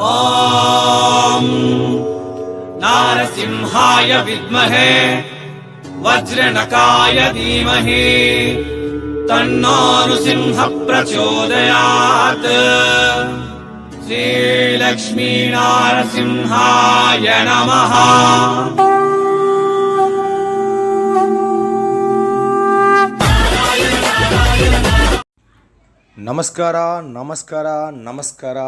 ॐ नारसिंहाय विद्महे वज्रनकाय धीमहि तन्नो नृसिंह प्रचोदयात् श्रीलक्ष्मीनारसिंहाय नमः ನಮಸ್ಕಾರ ನಮಸ್ಕಾರ ನಮಸ್ಕಾರ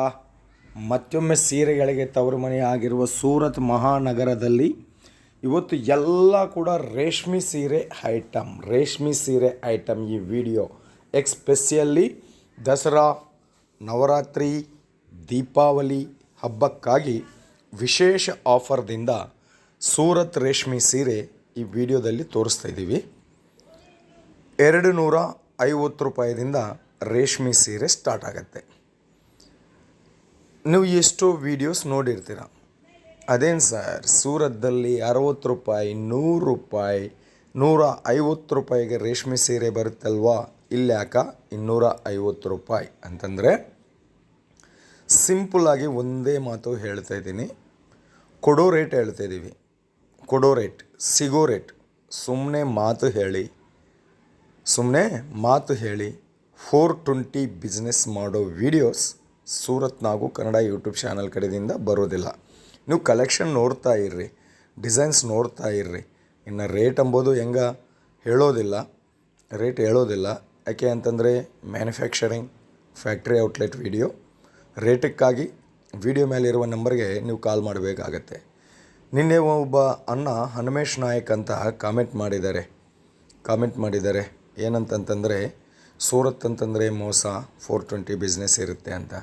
ಮತ್ತೊಮ್ಮೆ ಸೀರೆಗಳಿಗೆ ತವರು ಮನೆ ಆಗಿರುವ ಸೂರತ್ ಮಹಾನಗರದಲ್ಲಿ ಇವತ್ತು ಎಲ್ಲ ಕೂಡ ರೇಷ್ಮೆ ಸೀರೆ ಐಟಮ್ ರೇಷ್ಮೆ ಸೀರೆ ಐಟಮ್ ಈ ವಿಡಿಯೋ. ಎಕ್ಸ್ಪೆಷಲಿ ದಸರಾ, ನವರಾತ್ರಿ, ದೀಪಾವಳಿ ಹಬ್ಬಕ್ಕಾಗಿ ವಿಶೇಷ ಆಫರ್ದಿಂದ ಸೂರತ್ ರೇಷ್ಮೆ ಸೀರೆ ಈ ವಿಡಿಯೋದಲ್ಲಿ ತೋರಿಸ್ತಾ ಇದ್ದೀವಿ. ಎರಡು ನೂರ ಐವತ್ತು ರೂಪಾಯಿದಿಂದ ರೇಷ್ಮೆ ಸೀರೆ ಸ್ಟಾರ್ಟ್ ಆಗುತ್ತೆ. ನೀವು ಎಷ್ಟೋ ವೀಡಿಯೋಸ್ ನೋಡಿರ್ತೀರ. ಅದೇನು ಸರ್ ಸೂರತ್ದಲ್ಲಿ ಅರವತ್ತು ರೂಪಾಯಿ, ನೂರು ರೂಪಾಯಿ, ನೂರ ಐವತ್ತು ರೂಪಾಯಿಗೆ ರೇಷ್ಮೆ ಸೀರೆ ಬರುತ್ತಲ್ವಾ? ಇಲ್ಲಿ ಯಾಕ ಇನ್ನೂರ ಐವತ್ತು ರೂಪಾಯಿ. ಅಂತಂದರೆ ಸಿಂಪಲ್ಲಾಗಿ ಒಂದೇ ಮಾತು ಹೇಳ್ತಾ ಇದ್ದೀನಿ. ಕೊಡೋ ರೇಟ್ ಹೇಳ್ತಾ ಇದ್ದೀವಿ. ಕೊಡೋ ರೇಟ್ ಸಿಗೋ ರೇಟ್ ಸುಮ್ಮನೆ ಮಾತು ಹೇಳಿ. ಸುಮ್ಮನೆ ಮಾತು ಹೇಳಿ. ಫೋರ್ ಟ್ವೆಂಟಿ ಬಿಸ್ನೆಸ್ ಮಾಡೋ videos Surat Nagu Kannada YouTube channel ಕಡೆಯಿಂದ ಬರೋದಿಲ್ಲ. ನೀವು ಕಲೆಕ್ಷನ್ ನೋಡ್ತಾ ಇರ್ರಿ ಡಿಸೈನ್ಸ್ ನೋಡ್ತಾ ಇರ್ರಿ, ಇನ್ನು ರೇಟ್ ಅಂಬೋದು ಹೆಂಗ ಹೇಳೋದಿಲ್ಲ ರೇಟ್ ಹೇಳೋದಿಲ್ಲ. ಯಾಕೆ ಅಂತಂದರೆ ಮ್ಯಾನುಫ್ಯಾಕ್ಚರಿಂಗ್ ಫ್ಯಾಕ್ಟ್ರಿ ಔಟ್ಲೆಟ್ ವಿಡಿಯೋ ರೇಟಕ್ಕಾಗಿ ವಿಡಿಯೋ ಮೇಲಿರುವ ನಂಬರ್ಗೆ ನೀವು ಕಾಲ್ ಮಾಡಬೇಕಾಗತ್ತೆ. ನಿನ್ನೆ ಒಬ್ಬ ಅಣ್ಣ ಹನುಮೇಶ್ ನಾಯಕ್ ಅಂತ ಕಾಮೆಂಟ್ ಮಾಡಿದ್ದಾರೆ. ಕಾಮೆಂಟ್ ಮಾಡಿದ್ದಾರೆ, ಏನಂತಂತಂದರೆ ಸೂರತ್ ಅಂತಂದರೆ ಮೋಸ ಫೋರ್ ಟ್ವೆಂಟಿ ಬಿಸ್ನೆಸ್ ಇರುತ್ತೆ ಅಂತ.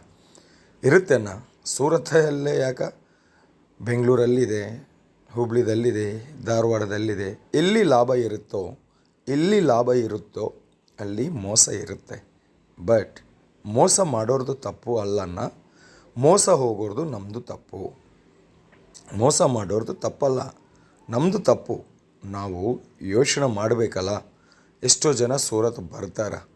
ಇರುತ್ತೆ ಅಣ್ಣ ಸೂರತ್ತಲ್ಲೇ ಯಾಕೆ? ಬೆಂಗಳೂರಲ್ಲಿದೆ, ಹುಬ್ಳಿದಲ್ಲಿದೆ, ಧಾರವಾಡದಲ್ಲಿದೆ. ಎಲ್ಲಿ ಲಾಭ ಇರುತ್ತೋ, ಎಲ್ಲಿ ಲಾಭ ಇರುತ್ತೋ ಅಲ್ಲಿ ಮೋಸ ಇರುತ್ತೆ. ಬಟ್ ಮೋಸ ಮಾಡೋರ್ದು ತಪ್ಪು ಅಲ್ಲನ್ನ ಮೋಸ ಹೋಗೋರ್ದು ನಮ್ಮದು ತಪ್ಪು. ಮೋಸ ಮಾಡೋರ್ದು ತಪ್ಪಲ್ಲ. ನಮ್ಮದು ತಪ್ಪು. ನಾವು ಯೋಚನೆ ಮಾಡಬೇಕಲ್ಲ. ಎಷ್ಟೋ ಜನ ಸೂರತ್ ಬರ್ತಾರೆ.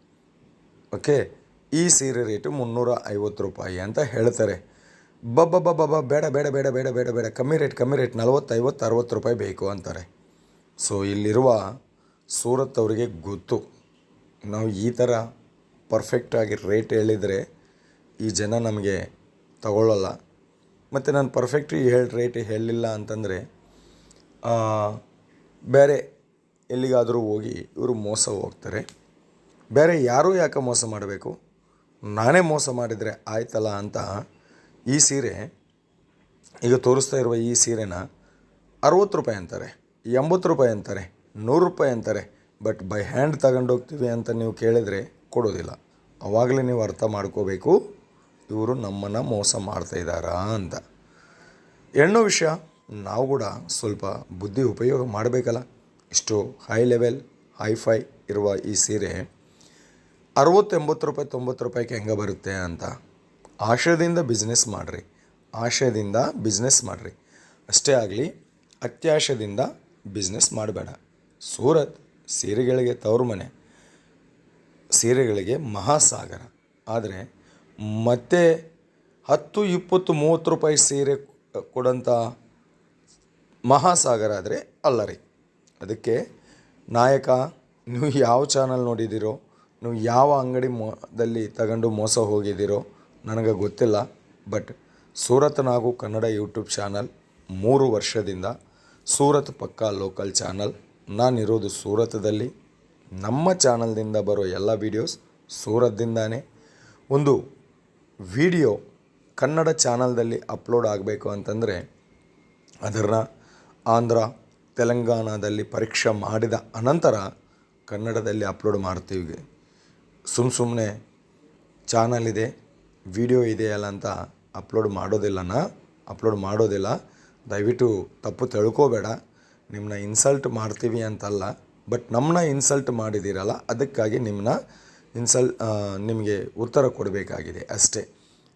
ಓಕೆ? ಈ ಸೀರೆ ರೇಟು ಮುನ್ನೂರ ಐವತ್ತು ರೂಪಾಯಿ ಅಂತ ಹೇಳ್ತಾರೆ. ಬಬ್ಬ ಬಬ್ಬ ಬೇಡ ಬೇಡ ಬೇಡ ಬೇಡ ಬೇಡ ಬೇಡ, ಕಮ್ಮಿ ರೇಟ್ ಕಮ್ಮಿ ರೇಟ್ ನಲ್ವತ್ತು ಐವತ್ತು ಅರವತ್ತು ರೂಪಾಯಿ ಬೇಕು ಅಂತಾರೆ. ಸೊ, ಇಲ್ಲಿರುವ ಸೂರತ್ ಅವರಿಗೆ ಗೊತ್ತು. ನಾವು ಈ ಥರ ಪರ್ಫೆಕ್ಟಾಗಿ ರೇಟ್ ಹೇಳಿದರೆ ಈ ಜನ ನಮಗೆ ತಗೊಳ್ಳಲ್ಲ. ಮತ್ತು ನಾನು ಪರ್ಫೆಕ್ಟ್ ಹೇಳಿ ರೇಟ್ ಹೇಳಲಿಲ್ಲ ಅಂತಂದರೆ ಬೇರೆ ಎಲ್ಲಿಗಾದರೂ ಹೋಗಿ ಇವರು ಮೋಸ ಹೋಗ್ತಾರೆ. ಬೇರೆ ಯಾರೂ ಯಾಕೆ ಮೋಸ ಮಾಡಬೇಕು? ನಾನೇ ಮೋಸ ಮಾಡಿದರೆ ಆಯ್ತಲ್ಲ ಅಂತ ಈ ಸೀರೆ ಈಗ ತೋರಿಸ್ತಾ ಇರುವ ಈ ಸೀರೆನ ಅರುವತ್ತು ರೂಪಾಯಿ ಅಂತಾರೆ, ಎಂಬತ್ತು ರೂಪಾಯಿ ಅಂತಾರೆ, ನೂರು ರೂಪಾಯಿ ಅಂತಾರೆ, ಬಟ್ ಬೈ ಹ್ಯಾಂಡ್ ತಗೊಂಡೋಗ್ತೀವಿ ಅಂತ ನೀವು ಕೇಳಿದರೆ ಕೊಡೋದಿಲ್ಲ. ಅವಾಗಲೇ ನೀವು ಅರ್ಥ ಮಾಡ್ಕೋಬೇಕು, ಇವರು ನಮ್ಮನ್ನು ಮೋಸ ಮಾಡ್ತಾಯಿದ್ದಾರಾ ಅಂತ. ಹೆಣ್ಣು ವಿಷಯ, ನಾವು ಕೂಡ ಸ್ವಲ್ಪ ಬುದ್ಧಿ ಉಪಯೋಗ ಮಾಡಬೇಕಲ್ಲ. ಇಷ್ಟು ಹೈ ಲೆವೆಲ್ ಹೈಫೈ ಇರುವ ಈ ಸೀರೆ ಅರವತ್ತು ಎಂಬತ್ತು ರೂಪಾಯಿ, ತೊಂಬತ್ತು ರೂಪಾಯಿಗೆ ಹೆಂಗೆ ಬರುತ್ತೆ ಅಂತ ಆಶಯದಿಂದ ಬಿಸ್ನೆಸ್ ಮಾಡಿರಿ. ಆಶಯದಿಂದ ಬಿಸ್ನೆಸ್ ಮಾಡಿರಿ. ಅಷ್ಟೇ ಆಗಲಿ ಅತ್ಯಾಶದಿಂದ ಬಿಸ್ನೆಸ್ ಮಾಡಬೇಡ. ಸೂರತ್, ಸೀರೆಗಳಿಗೆ ತವರು ಮನೆ. ಸೀರೆಗಳಿಗೆ ಮಹಾಸಾಗರ. ಆದರೆ ಮತ್ತೆ ಹತ್ತು, ಇಪ್ಪತ್ತು, ಮೂವತ್ತು ರೂಪಾಯಿ ಸೀರೆ ಕೊಡೋಂಥ ಮಹಾಸಾಗರ ಆದರೆ ಅಲ್ಲ ರೀ. ಅದಕ್ಕೆ ನಾಯಕ, ನೀವು ಯಾವ ಚಾನಲ್ ನೋಡಿದ್ದೀರೋ ನೀವು ಯಾವ ಅಂಗಡಿ ಮೋದಲ್ಲಿ ತಗೊಂಡು ಮೋಸ ಹೋಗಿದ್ದೀರೋ ನನಗೆ ಗೊತ್ತಿಲ್ಲ, but Surat Nagu Kannada YouTube channel ಮೂರು ವರ್ಷದಿಂದ ಸೂರತ್ ಪಕ್ಕಾ ಲೋಕಲ್ ಚಾನಲ್. ನಾನಿರೋದು ಸೂರತ್ದಲ್ಲಿ. ನಮ್ಮ ಚಾನಲ್ದಿಂದ ಬರೋ ಎಲ್ಲ ವೀಡಿಯೋಸ್ ಸೂರತ್ದಿಂದಾನೇ. ಒಂದು ವಿಡಿಯೋ ಕನ್ನಡ ಚಾನಲ್ದಲ್ಲಿ ಅಪ್ಲೋಡ್ ಆಗಬೇಕು ಅಂತಂದರೆ ಅದನ್ನು ಆಂಧ್ರ, ತೆಲಂಗಾಣದಲ್ಲಿ ಪರೀಕ್ಷೆ ಮಾಡಿದ ಅನಂತರ ಕನ್ನಡದಲ್ಲಿ ಅಪ್ಲೋಡ್ ಮಾಡ್ತೀವಿ. ಸುಮ್ಮ ಸುಮ್ಮನೆ ಚಾನಲ್ ಇದೆ ವಿಡಿಯೋ ಇದೆಯಲ್ಲ ಅಂತ ಅಪ್ಲೋಡ್ ಮಾಡೋದಿಲ್ಲನ ಅಪ್ಲೋಡ್ ಮಾಡೋದಿಲ್ಲ. ದಯವಿಟ್ಟು ತಪ್ಪು ತಿಳ್ಕೋಬೇಡ. ನಿಮ್ಮನ್ನ ಇನ್ಸಲ್ಟ್ ಮಾಡ್ತೀವಿ ಅಂತಲ್ಲ, ಬಟ್ ನಮ್ಮನ್ನ ಇನ್ಸಲ್ಟ್ ಮಾಡಿದ್ದೀರಲ್ಲ ಅದಕ್ಕಾಗಿ ನಿಮ್ಮನ್ನ ಇನ್ಸಲ್ ನಿಮಗೆ ಉತ್ತರ ಕೊಡಬೇಕಾಗಿದೆ ಅಷ್ಟೇ.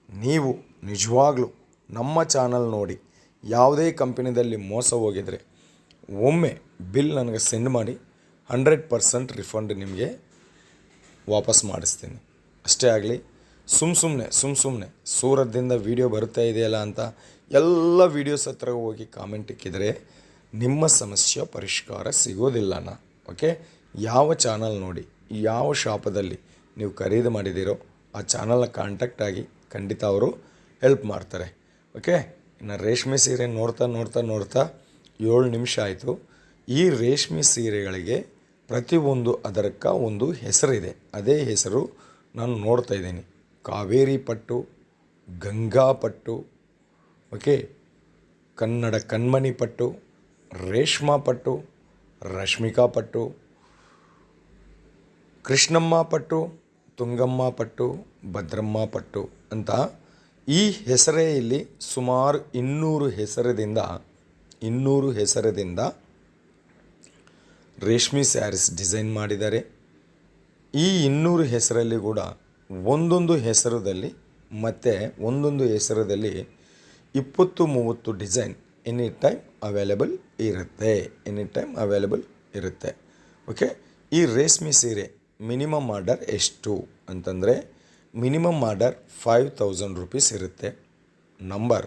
ನೀವು ನಿಜವಾಗ್ಲೂ ನಮ್ಮ ಚಾನಲ್ ನೋಡಿ ಯಾವುದೇ ಕಂಪನಿದಲ್ಲಿ ಮೋಸ ಹೋಗಿದರೆ ಒಮ್ಮೆ ಬಿಲ್ ನನಗೆ ಸೆಂಡ್ ಮಾಡಿ, ಹಂಡ್ರೆಡ್ ಪರ್ಸೆಂಟ್ ರಿಫಂಡ್ ನಿಮಗೆ ವಾಪಸ್ ಮಾಡಿಸ್ತೀನಿ. ಅಷ್ಟೇ ಆಗಲಿ ಸುಮ್ಮ ಸುಮ್ಮನೆ ಸುಮ್ಮ ಸುಮ್ಮನೆ ಸೂರತ್ದಿಂದ ವೀಡಿಯೋ ಬರ್ತಾ ಇದೆಯಲ್ಲ ಅಂತ ಎಲ್ಲ ವೀಡಿಯೋಸ್ ಹತ್ರ ಹೋಗಿ ಕಾಮೆಂಟ್ ಇಕ್ಕಿದರೆ ನಿಮ್ಮ ಸಮಸ್ಯೆ ಪರಿಷ್ಕಾರ ಸಿಗೋದಿಲ್ಲನ ಓಕೆ ಯಾವ ಚಾನಲ್ ನೋಡಿ, ಯಾವ ಶಾಪದಲ್ಲಿ ನೀವು ಖರೀದಿ ಮಾಡಿದ್ದೀರೋ ಆ ಚಾನಲ್ನ ಕಾಂಟ್ಯಾಕ್ಟ್ ಆಗಿ ಖಂಡಿತ ಅವರು ಹೆಲ್ಪ್ ಮಾಡ್ತಾರೆ ಓಕೆ ಇನ್ನು ರೇಷ್ಮೆ ಸೀರೆ ನೋಡ್ತಾ ನೋಡ್ತಾ ನೋಡ್ತಾ ಏಳು ನಿಮಿಷ ಆಯಿತು. ಈ ರೇಷ್ಮೆ ಸೀರೆಗಳಿಗೆ ಪ್ರತಿಯೊಂದು ಅದರಕ್ಕೆ ಒಂದು ಹೆಸರಿದೆ. ಅದೇ ಹೆಸರು ನಾನು ನೋಡ್ತಾ ಇದ್ದೀನಿ. ಕಾವೇರಿ ಪಟ್ಟು, ಗಂಗಾ ಪಟ್ಟು, ಓಕೆ, ಕನ್ನಡ ಕಣ್ಮಣಿ ಪಟ್ಟು, ರೇಷ್ಮಾ ಪಟ್ಟು, ರಶ್ಮಿಕಾ ಪಟ್ಟು, ಕೃಷ್ಣಮ್ಮ ಪಟ್ಟು, ತುಂಗಮ್ಮ ಪಟ್ಟು, ಭದ್ರಮ್ಮ ಪಟ್ಟು ಅಂತ ಈ ಹೆಸರೇ ಇಲ್ಲಿ ಸುಮಾರು ಇನ್ನೂರು ಹೆಸರದಿಂದ ಇನ್ನೂರು ಹೆಸರದಿಂದ ರೇಷ್ಮೆ ಸ್ಯಾರೀಸ್ ಡಿಸೈನ್ ಮಾಡಿದ್ದಾರೆ. ಈ ಇನ್ನೂರು ಹೆಸರಲ್ಲಿ ಕೂಡ ಒಂದೊಂದು ಹೆಸರದಲ್ಲಿ ಮತ್ತು ಒಂದೊಂದು ಹೆಸರದಲ್ಲಿ ಇಪ್ಪತ್ತು ಮೂವತ್ತು ಡಿಸೈನ್ ಎನಿ ಟೈಮ್ ಅವೈಲೇಬಲ್ ಇರುತ್ತೆ. ಎನಿ ಟೈಮ್ ಅವೈಲೇಬಲ್ ಇರುತ್ತೆ. ಓಕೆ? ಈ ರೇಷ್ಮೆ ಸೀರೆ ಮಿನಿಮಮ್ ಆರ್ಡರ್ ಎಷ್ಟು? ಅಂತಂದರೆ minimum order five thousand rupees ಇರುತ್ತೆ. ನಂಬರ್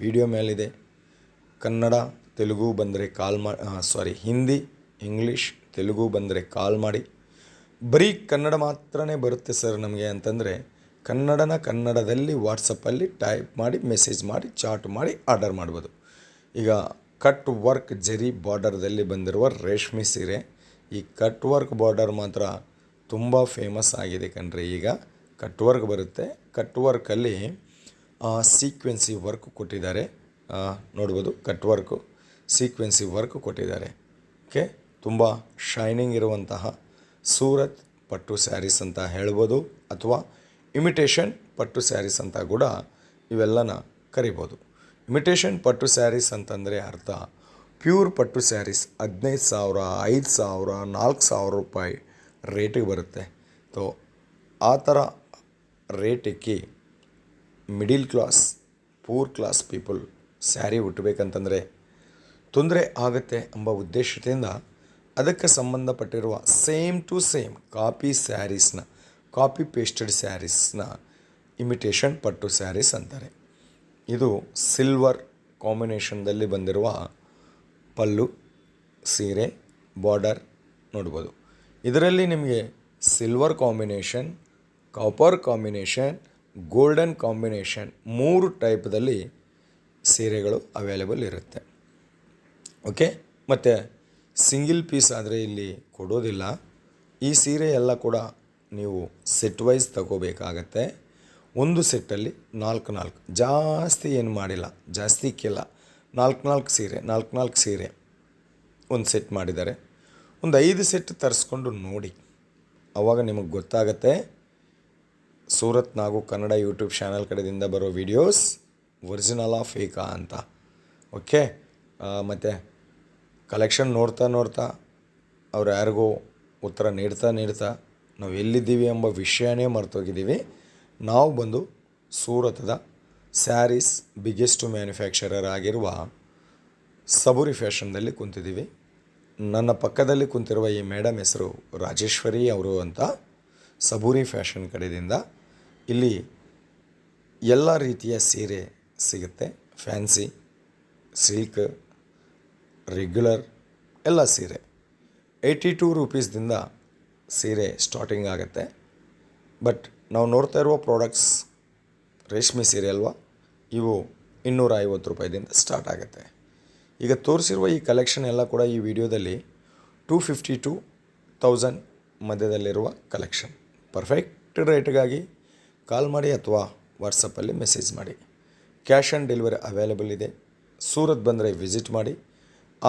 ವಿಡಿಯೋ ಮೇಲಿದೆ. ಕನ್ನಡ, ತೆಲುಗು ಬಂದರೆ ಕಾಲ್ ಮಾ ಸಾರಿ, ಹಿಂದಿ ಇಂಗ್ಲೀಷ್ ತೆಲುಗು ಬಂದರೆ ಕಾಲ್ ಮಾಡಿ. ಬರೀ ಕನ್ನಡ ಮಾತ್ರನೇ ಬರುತ್ತೆ ಸರ್ ನಮಗೆ ಅಂತಂದರೆ, ಕನ್ನಡನ ಕನ್ನಡದಲ್ಲಿ ವಾಟ್ಸಪ್ಪಲ್ಲಿ ಟೈಪ್ ಮಾಡಿ ಮೆಸೇಜ್ ಮಾಡಿ ಚಾಟ್ ಮಾಡಿ ಆರ್ಡರ್ ಮಾಡ್ಬೋದು. ಈಗ ಕಟ್ ವರ್ಕ್ ಜರಿ ಬಾರ್ಡರ್ದಲ್ಲಿ ಬಂದಿರುವ ರೇಷ್ಮೆ ಸೀರೆ, ಈ ಕಟ್ ವರ್ಕ್ ಬಾರ್ಡರ್ ಮಾತ್ರ ತುಂಬ ಫೇಮಸ್ ಆಗಿದೆ ಕಣ್ರಿ. ಈಗ ಕಟ್ ವರ್ಕ್ ಬರುತ್ತೆ. ಕಟ್ ವರ್ಕಲ್ಲಿ ಸೀಕ್ವೆನ್ಸಿ ವರ್ಕ್ ಕೊಟ್ಟಿದ್ದಾರೆ. ನೋಡ್ಬೋದು ಕಟ್ ವರ್ಕು ಸೀಕ್ವೆನ್ಸಿ ವರ್ಕ್ ಕೊಟ್ಟಿದ್ದಾರೆ. ಓಕೆ ತುಂಬ ಶೈನಿಂಗ್ ಇರುವಂತಹ ಸೂರತ್ ಪಟ್ಟು ಸ್ಯಾರೀಸ್ ಅಂತ ಹೇಳ್ಬೋದು ಅಥವಾ ಇಮಿಟೇಷನ್ ಪಟ್ಟು ಸ್ಯಾರೀಸ್ ಅಂತ ಕೂಡ ಇವೆಲ್ಲನ ಕರಿಬೋದು. ಇಮಿಟೇಷನ್ ಪಟ್ಟು ಸ್ಯಾರೀಸ್ ಅಂತಂದರೆ ಅರ್ಥ ಪ್ಯೂರ್ ಪಟ್ಟು ಸ್ಯಾರೀಸ್ ಹದಿನೈದು ಸಾವಿರ, ಐದು ಸಾವಿರ, ನಾಲ್ಕು ಸಾವಿರ ರೂಪಾಯಿ ರೇಟಿಗೆ ಬರುತ್ತೆ. ಸೊ ಆ ಥರ ರೇಟಿಗೆ middle class poor class people sari ಉಟ್ಟಬೇಕಂತಂದರೆ ತೊಂದರೆ ಆಗುತ್ತೆ ಎಂಬ ಉದ್ದೇಶದಿಂದ ಅದಕ್ಕೆ ಸಂಬಂಧಪಟ್ಟಿರುವ ಸೇಮ್ ಟು ಸೇಮ್ ಕಾಪಿ ಸ್ಯಾರೀಸ್ನ ಕಾಪಿ ಪೇಸ್ಟೆಡ್ ಸ್ಯಾರೀಸ್ನ ಇಮಿಟೇಷನ್ ಪಟ್ಟು ಸ್ಯಾರೀಸ್ ಅಂತಾರೆ. ಇದು ಸಿಲ್ವರ್ ಕಾಂಬಿನೇಷನ್ದಲ್ಲಿ ಬಂದಿರುವ ಪಲ್ಲು, ಸೀರೆ ಬಾರ್ಡರ್ ನೋಡ್ಬೋದು. ಇದರಲ್ಲಿ ನಿಮಗೆ silver combination copper combination golden combination ಮೂರು ಟೈಪ್ದಲ್ಲಿ ಸೀರೆಗಳು ಅವೈಲೇಬಲ್ ಇರುತ್ತೆ. ಓಕೆ ಮತ್ತು ಸಿಂಗಿಲ್ ಪೀಸ್ ಆದರೆ ಇಲ್ಲಿ ಕೊಡೋದಿಲ್ಲ. ಈ ಸೀರೆ ಎಲ್ಲ ಕೂಡ ನೀವು ಸೆಟ್ ವೈಸ್ ತಗೋಬೇಕಾಗತ್ತೆ. ಒಂದು ಸೆಟ್ಟಲ್ಲಿ ನಾಲ್ಕು ನಾಲ್ಕು. ಜಾಸ್ತಿ ಏನು ಮಾಡಿಲ್ಲ. ಜಾಸ್ತಿ ಕೆಲ. ನಾಲ್ಕು ನಾಲ್ಕು ಸೀರೆ, ನಾಲ್ಕು ನಾಲ್ಕು ಸೀರೆ ಒಂದು ಸೆಟ್ ಮಾಡಿದ್ದಾರೆ. ಒಂದು ಐದು ಸೆಟ್ ತರಿಸ್ಕೊಂಡು ನೋಡಿ. ಆವಾಗ ನಿಮಗೆ ಗೊತ್ತಾಗತ್ತೆ. ಸೂರತ್ ನಾಗು ಕನ್ನಡ ಯೂಟ್ಯೂಬ್ ಚಾನಲ್ ಕಡೆಯಿಂದ ಬರೋ ವಿಡಿಯೋಸ್ ಒರಿಜಿನಲಾ ಫೇಕಾ ಅಂತ. ಓಕೆ ಮತ್ತು ಕಲೆಕ್ಷನ್ ನೋಡ್ತಾ ನೋಡ್ತಾ ಅವ್ರು ಯಾರಿಗೋ ಉತ್ತರ ನೀಡ್ತಾ ನೀಡ್ತಾ ನಾವು ಎಲ್ಲಿದ್ದೀವಿ ಎಂಬ ವಿಷಯನೇ ಮರ್ತೋಗಿದ್ದೀವಿ. ನಾವು ಬಂದು ಸೂರತದ ಸ್ಯಾರೀಸ್ ಬಿಗ್ಗೆಸ್ಟ್ ಮ್ಯಾನುಫ್ಯಾಕ್ಚರರ್ ಆಗಿರುವ ಸಬುರಿ ಫ್ಯಾಷನ್ದಲ್ಲಿ ಕುಂತಿದ್ದೀವಿ. ನನ್ನ ಪಕ್ಕದಲ್ಲಿ ಕುಂತಿರುವ ಈ ಮೇಡಮ್ ಹೆಸರು ರಾಜೇಶ್ವರಿ ಅವರು ಅಂತ ಸಬೂರಿ ಫ್ಯಾಷನ್ ಕಡೆಯಿಂದ ಇಲ್ಲಿ ಎಲ್ಲ ರೀತಿಯ ಸೀರೆ ಸಿಗುತ್ತೆ. ಫ್ಯಾನ್ಸಿ, ಸಿಲ್ಕ್, ರೆಗ್ಯುಲರ್ ಎಲ್ಲ ಸೀರೆ. ಏಯ್ಟಿ ಟೂ ರುಪೀಸ್ದಿಂದ ಸೀರೆ ಸ್ಟಾರ್ಟಿಂಗ್ ಆಗುತ್ತೆ. ಬಟ್ ನಾವು ನೋಡ್ತಾ ಇರುವ ಪ್ರಾಡಕ್ಟ್ಸ್ ರೇಷ್ಮೆ ಸೀರೆ ಅಲ್ವಾ, ಇವು ಇನ್ನೂರ ಐವತ್ತು ರೂಪಾಯಿದಿಂದ ಸ್ಟಾರ್ಟ್ ಆಗುತ್ತೆ. ಈಗ ತೋರಿಸಿರುವ ಈ ಕಲೆಕ್ಷನ್ ಎಲ್ಲ ಕೂಡ ಈ ವಿಡಿಯೋದಲ್ಲಿ ಟೂ ಫಿಫ್ಟಿ ಟು ತೌಸಂಡ್ ಮಧ್ಯದಲ್ಲಿರುವ ಕಲೆಕ್ಷನ್ ಪರ್ಫೆಕ್ಟ್ ರೇಟ್ಗಾಗಿ ಕಾಲ್ ಮಾಡಿ ಅಥವಾ ವಾಟ್ಸಪ್ಪಲ್ಲಿ ಮೆಸೇಜ್ ಮಾಡಿ. ಕ್ಯಾಶ್ ಆನ್ ಡೆಲಿವರಿ ಅವೈಲೇಬಲ್ ಇದೆ. ಸೂರತ್ ಬಂದರೆ ವಿಸಿಟ್ ಮಾಡಿ.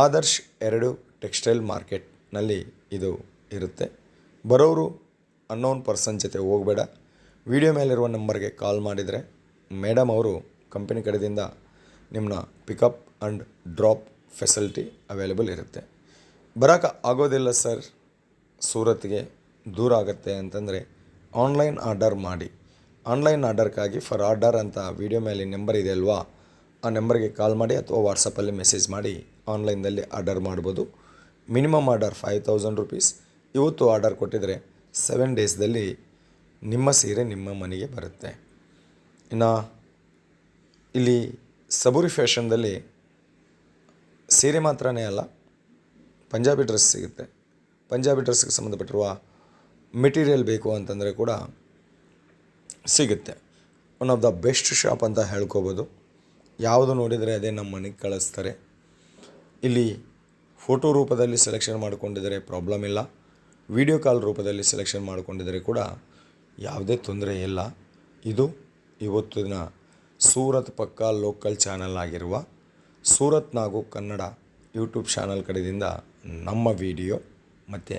ಆದರ್ಶ್ ಎರಡು ಟೆಕ್ಸ್ಟೈಲ್ ಮಾರ್ಕೆಟ್ನಲ್ಲಿ ಇದು ಇರುತ್ತೆ. ಬರೋರು ಅನ್ನೋನ್ ಪರ್ಸನ್ ಜೊತೆ ಹೋಗಬೇಡ. ವಿಡಿಯೋ ಮೇಲಿರುವ ನಂಬರ್ಗೆ ಕಾಲ್ ಮಾಡಿದರೆ ಮೇಡಮ್ ಅವರು ಕಂಪನಿ ಕಡೆಯಿಂದ ನಿಮ್ಮನ್ನ pickup and drop facility available ಇರುತ್ತೆ. ಬರೋಕೆ ಆಗೋದಿಲ್ಲ ಸರ್. ಸೂರತ್ಗೆ ದೂರ ಆಗುತ್ತೆ ಅಂತಂದರೆ ಆನ್ಲೈನ್ ಆರ್ಡರ್ ಮಾಡಿ. ಆನ್ಲೈನ್ ಆರ್ಡರ್ಗಾಗಿ ಫಾರ್ ಆರ್ಡರ್ ಅಂತ ವಿಡಿಯೋ ಮೇಲೆ ನಂಬರ್ ಇದೆ ಅಲ್ವಾ? ಆ ನಂಬರ್ಗೆ ಕಾಲ್ ಮಾಡಿ ಅಥವಾ ವಾಟ್ಸಪ್ಪಲ್ಲಿ ಮೆಸೇಜ್ ಮಾಡಿ. ಆನ್ಲೈನ್ದಲ್ಲಿ ಆರ್ಡರ್ ಮಾಡ್ಬೋದು. Minimum order five thousand rupees ಇವತ್ತು ಆರ್ಡರ್ ಕೊಟ್ಟಿದ್ರೆ ಸೆವೆನ್ ಡೇಸ್ದಲ್ಲಿ ನಿಮ್ಮ ಸೀರೆ ನಿಮ್ಮ ಮನೆಗೆ ಬರುತ್ತೆ. ಇನ್ನು ಇಲ್ಲಿ ಸಬೂರಿ ಫ್ಯಾಷನ್ದಲ್ಲಿ ಸೀರೆ ಮಾತ್ರನೇ ಅಲ್ಲ, ಪಂಜಾಬಿ ಡ್ರೆಸ್ ಸಿಗುತ್ತೆ. ಪಂಜಾಬಿ ಡ್ರೆಸ್ಗೆ ಸಂಬಂಧಪಟ್ಟಿರುವ ಮೆಟೀರಿಯಲ್ ಬೇಕು ಅಂತಂದರೆ ಕೂಡ ಸಿಗುತ್ತೆ. One of the best shop ಅಂತ ಹೇಳ್ಕೋಬೋದು. ಯಾವುದು ನೋಡಿದರೆ ಅದೇ ನಮ್ಮ ಮನೆಗೆ ಕಳಿಸ್ತಾರೆ. ಇಲ್ಲಿ ಫೋಟೋ ರೂಪದಲ್ಲಿ ಸೆಲೆಕ್ಷನ್ ಮಾಡಿಕೊಂಡಿದ್ದರೆ ಪ್ರಾಬ್ಲಮ್ ಇಲ್ಲ. ವಿಡಿಯೋ ಕಾಲ್ ರೂಪದಲ್ಲಿ ಸೆಲೆಕ್ಷನ್ ಮಾಡಿಕೊಂಡಿದ್ದರೆ ಕೂಡ ಯಾವುದೇ ತೊಂದರೆ ಇಲ್ಲ. ಇದು ಇವತ್ತಿನ ಸೂರತ್ ಪಕ್ಕ ಲೋಕಲ್ ಚಾನಲ್ ಆಗಿರುವ ಸೂರತ್ ನಾಗು ಕನ್ನಡ ಯೂಟ್ಯೂಬ್ ಚಾನಲ್ ಕಡೆಯಿಂದ ನಮ್ಮ ವಿಡಿಯೋ ಮತ್ತು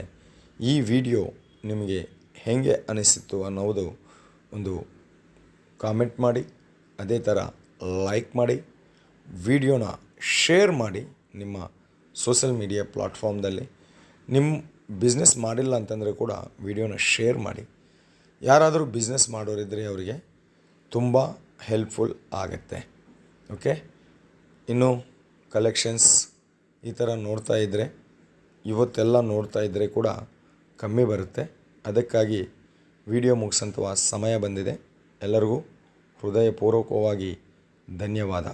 ಈ ವಿಡಿಯೋ ನಿಮಗೆ ಹೇಗೆ ಅನಿಸಿತ್ತು ಅನ್ನೋದು ಒಂದು ಕಾಮೆಂಟ್ ಮಾಡಿ, ಅದೇ ಥರ ಲೈಕ್ ಮಾಡಿ ವಿಡಿಯೋನ ಶೇರ್ ಮಾಡಿ ನಿಮ್ಮ ಸೋಷಲ್ ಮೀಡಿಯಾ ಪ್ಲಾಟ್ಫಾರ್ಮ್ದಲ್ಲಿ ನಿಮ್ಮ ಬಿಸ್ನೆಸ್ ಮಾಡಿಲ್ಲ ಅಂತಂದರೆ ಕೂಡ ವಿಡಿಯೋನ ಶೇರ್ ಮಾಡಿ. ಯಾರಾದರೂ ಬಿಸ್ನೆಸ್ ಮಾಡೋರಿದ್ದರೆ ಅವರಿಗೆ ತುಂಬ ಹೆಲ್ಪ್ಫುಲ್ ಆಗುತ್ತೆ. ಓಕೆ ಇನ್ನು ಕಲೆಕ್ಷನ್ಸ್ ಈ ಥರ ನೋಡ್ತಾ ಇದ್ದರೆ ಇವತ್ತೆಲ್ಲ ನೋಡ್ತಾ ಇದ್ದರೆ ಕೂಡ ಕಮ್ಮಿ ಬರುತ್ತೆ. ಅದಕ್ಕಾಗಿ ವಿಡಿಯೋ ಮುಗಿಸಂತಹ ಸಮಯ ಬಂದಿದೆ. ಎಲ್ಲರಿಗೂ ಹೃದಯಪೂರ್ವಕವಾಗಿ ಧನ್ಯವಾದ.